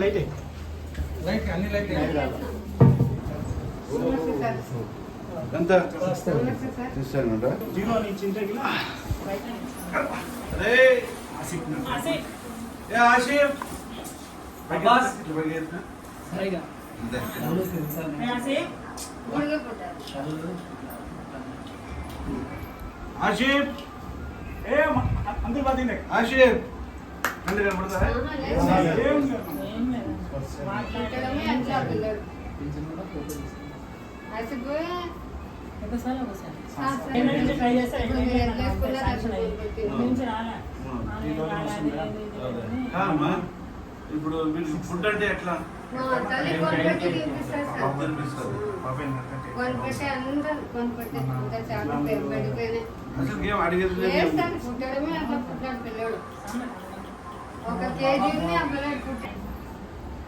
Light light అన్ని light ఎంత తీస్తానంట zero అని ఇచ్చింటే గిలా అరే ఆసిఫ్ ఏ ఆసిఫ్ అబ్బాస్. ఇట్లా పైకి ఎత్తునా? అంతే. ఆసిఫ్ ఏ అందరు బాధ ఆసిఫ్ చేస్తే కాదమ్మా ఇప్పుడు మీరు ఫుడ్ అంటే ఎట్లా? అసలు ఏం అడిగేది లేదు.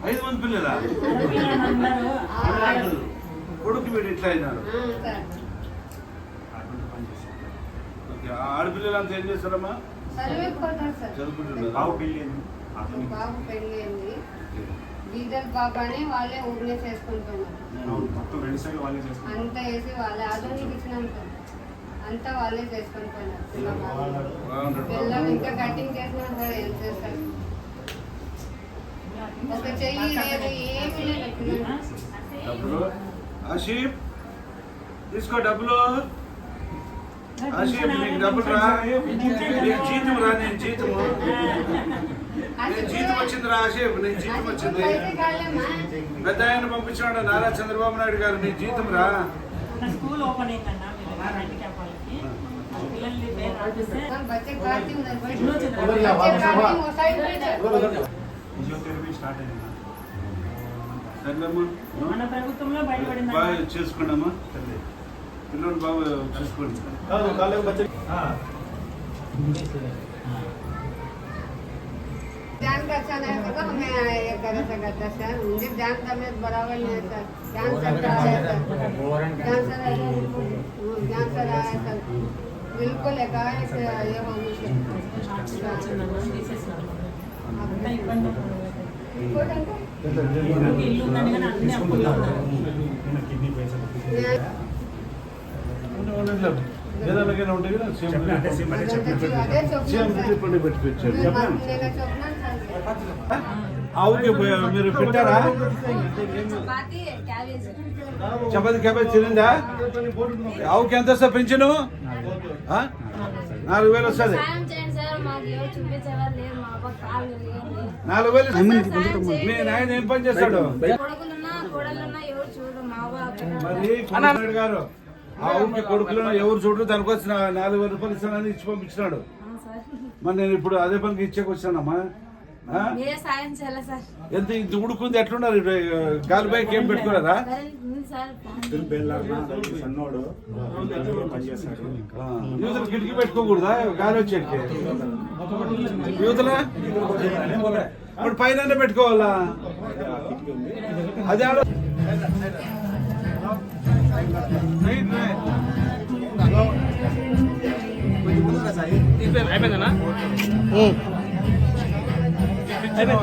ఐదు మంది పిల్లలా? కొడుకు వీడు ఇట్లా అయినారు? ఆడపిల్లలు అంతా ఏం చేస్తారమ్మా? చదువుకుంటున్నారు? బాబు పెళ్ళి అయింది. డీజల్ బాబు అని వాళ్ళే ఊరినే చేసుకుంటున్నారు. అంతా వేసి వాళ్ళే ఆధునిక ఇచ్చినాక అంతా వాళ్ళే చేసుకొని పోయినారు. పిల్లలు ఇంకా కటింగ్ చేసినా సరే ఏం చేస్తారు ఒక చెయ్యి లేదు ఏమీ లేదు. ఆషిఫ్ తీసుకో డబ్బులు. ఆషిఫ్ నీకు డబ్బులు రా. నీకు జీతం రా నేను జీతము. నేను జీతం వచ్చింది రా ఆషిఫ్ నీకు జీతం వచ్చింది. పెద్ద ఆయన పంపించాడు నారా చంద్రబాబు నాయుడు గారు నీ జీతం రా. స్కూల్ ఓపెన్ అయిందన్నా ఫిజియోథెరపీ స్టార్ట్ అయింది సర్లేమ్మా మన ప్రభుత్వంలో బయటపడింది బాగా చేసుకోండమ్మా పిల్లలు బాగా చూసుకోండి కాదు కాలేజ్ బచ్చ जान का अच्छा नहीं होगा हमें ये गलत से करता सर मुझे जान का में बराबर नहीं है सर जान सकता है सर जान सर है सर जान सर వెళ్ళుకోలేక ఏమో అదే చెప్పండి పెట్టి పెట్టారు చెప్పండి ఆవుకి మీరు పెట్టారా? చపాతి క్యాబేజ్. తినిందా? ఆవుకి ఎంత వస్తుంది పెన్షన్ నాలుగు వేలు వస్తుంది. నాలుగు వేలు మీ నాయన ఏం పని చేస్తాడు? మరి గారు. ఆవుకి కొడుకులను ఎవరు చూడరు దానికి వచ్చిన నాలుగు వేల రూపాయలు ఇస్తానని ఇచ్చి పంపించినాడు. మరి నేను ఇప్పుడు అదే పనికి ఇచ్చేకొచ్చానమ్మా ఎంత ఇంత ఉడుకుంది ఎట్లున్నారు? గాలి బైక్ ఏం పెట్టుకోలేదా? యూతల కిటికీ పెట్టుకోకూడదా? గాలి వచ్చేకి యూతల ఇప్పుడు పైన పెట్టుకోవాలా? అది ఆడ అయిపోయిందనా? Es verdad.